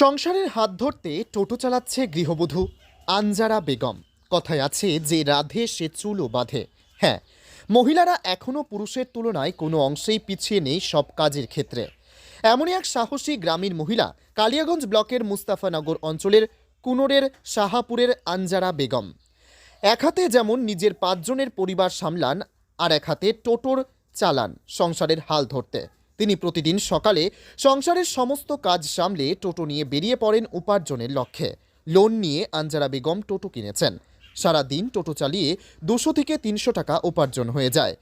সংসারের হাত ধরতে টোটো চালাচ্ছে গৃহবধূ আনজারা বেগম। কথায় আছে যে রাধে সে চুলও বাঁধে। হ্যাঁ মহিলারা এখনও পুরুষের তুলনায় কোনো অংশেই পিছিয়ে নেই সব কাজের ক্ষেত্রে। এমনই এক সাহসী গ্রামীণ মহিলা কালিয়াগঞ্জ ব্লকের মুস্তাফানগর অঞ্চলের কুনোরের শাহাপুরের আনজারা বেগম। এক হাতে যেমন নিজের পাঁচজনের পরিবার সামলান, আর এক হাতে টোটোর চালান সংসারের হাল ধরতে। তিনি প্রতিদিন সকালে সংসারের সমস্ত কাজ সামলে টোটো নিয়ে বেরিয়ে পড়েন উপার্জনের লক্ষ্যে। লোন নিয়ে আঞ্জারা বেগম টোটো কিনেছেন। সারা দিন টোটো চালিয়ে দুশো থেকে তিনশো টাকা উপার্জন হয়ে যায়।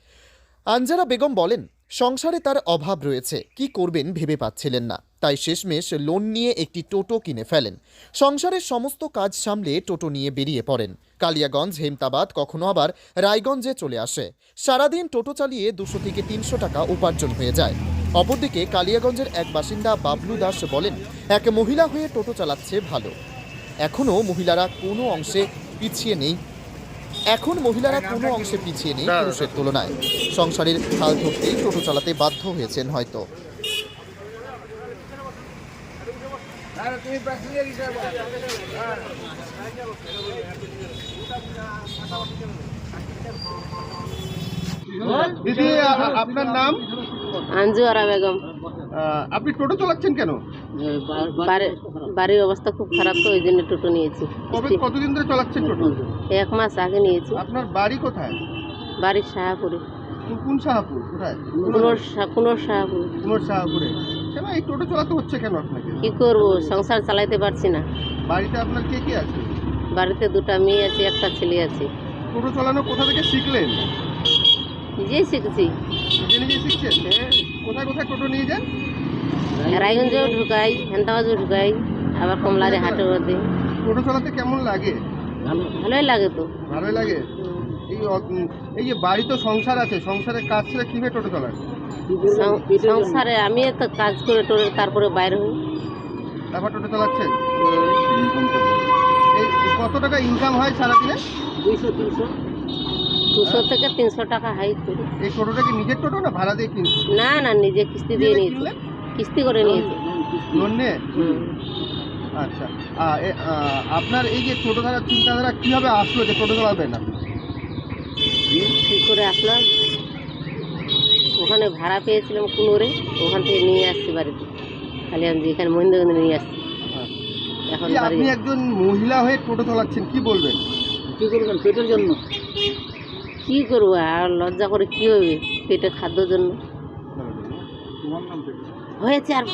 আঞ্জারা বেগম বলেন, সংসারে তার অভাব রয়েছে, কি করবেন ভেবে পাচ্ছিলেন না। তাই শেষমেশ লোন নিয়ে একটি টোটো কিনে ফেলেন। সংসারের সমস্ত কাজ সামলে টোটো নিয়ে বেরিয়ে পড়েন। কালিয়াগঞ্জ, হেমতাবাদ, কখনো আবার রায়গঞ্জে চলে আসে। সারাদিন টোটো চালিয়ে দুশো থেকে তিনশো টাকা উপার্জন হয়ে যায়। অপরদিকে কালিয়াগঞ্জের এক বাসিন্দা বাবলু দাস বলেন, এক মহিলা হয়ে টোটো চালাচ্ছে ভালো। এখনও মহিলারা কোনো অংশে পিছিয়ে নেই। এখন মহিলারা কোনো অংশে পিছিয়ে নেই পুরুষের তুলনায়। সংসারের হাল ধরতেই টোটো চালাতে বাধ্য হয়েছেন হয়তো। আপনার নাম? আঞ্জু আরা বেগম আপনি টোটো চালাচ্ছেন কেন? বাড়ি- বাড়ির অবস্থা খুব খারাপ তো ওই জন্য টোটো নিয়েছি। কতদিন ধরে চালাচ্ছেন টোটো? এক মাস আগে নিয়েছি। আপনার বাড়ি কোথায়? বাড়ির শাহাপুরে। কোন- কোন শাহাপুর? কোথায়? কুনোর শা- কুনোর শাহাপুর। শাহাপুরে। কেন এই টোটো চালাতে হচ্ছে কেন আপনাকে? কি করব সংসার চালাইতে পারছি না। বাড়িতে আপনার কে কে আছে? বাড়িতে দুটা মেয়ে আছে একটা ছেলে আছে। টোটো চালানো কোথা থেকে শিখলেন? নিজেই শিখছি। নিজে নিজে শিখছেন? কোথায় টোটো নিয়ে যান। রায়গঞ্জেও ঢুকাই হেন্তাবাজও ঢুকাই আবার কমলারে হাটে দিই টোটো চালাতে কেমন লাগে? ভালোই লাগে তো। ভালোই লাগে? এই এই যে বাড়ি তো সংসার আছে সংসারের কাজ ছেড়ে কীভাবে টোটো চালান সংসারে আমি তো কাজ করে টোরে তারপরে বাইরে হই। তারপর টোটো চালাচ্ছেন? এই কত টাকা ইনকাম হয় সারাদিনে? দুশো থেকে তিনশো টাকা হাই করি। এই টোটোটা কি নিজের টোটো না ভাড়া দিয়ে কিনছে? না না নিজে কিস্তি দিয়ে নিয়েছি। কিস্তি করে নিয়েছি। লোন নিয়ে? আচ্ছা। আপনার এই যে টোটো ধারা চিন্তাধারা কীভাবে আসলো যে টোটো চালাবেন আপনি কী করে আসলাম ওখানে ভাড়া পেয়েছিলাম কুনোরে ওখান থেকে নিয়ে আসছি বাড়িতে। খালি আমি যেখানে মহিন্দ্রগঞ্জ নিয়ে আসছি। এখন এই বাড়ি আপনি একজন মহিলা হয়ে টোটো চালাচ্ছেন কি বলবেন? কী করবেন? পেটের জন্য? কী করব? আর লজ্জা করে কী হবে? পেটের খাদ্যর জন্য হয়েছে আর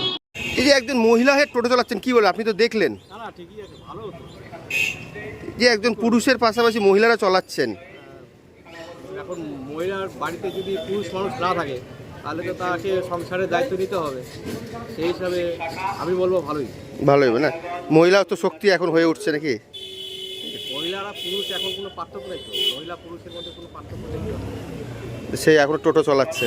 এই যে একজন মহিলা হয়ে টোটো চালাচ্ছেন কি বলবেন আপনি তো দেখলেন। যে একজন পুরুষের পাশাপাশি মহিলারা চলাচ্ছেন। এখন মহিলার বাড়িতে যদি পুরুষ মানুষ না থাকে তাহলে তো তাকে সংসারের দায়িত্ব নিতে হবে। সেই হিসাবে আমি বলব ভালোই। ভালোই হবে না? মহিলা তো শক্তি এখন হয়ে উঠছে নাকি? পুরুষ এখন কোনো পার্থক্য নেই তো মহিলা পুরুষের মধ্যে কোনো পার্থক্য নেই। সেই এখন টোটো চালাচ্ছে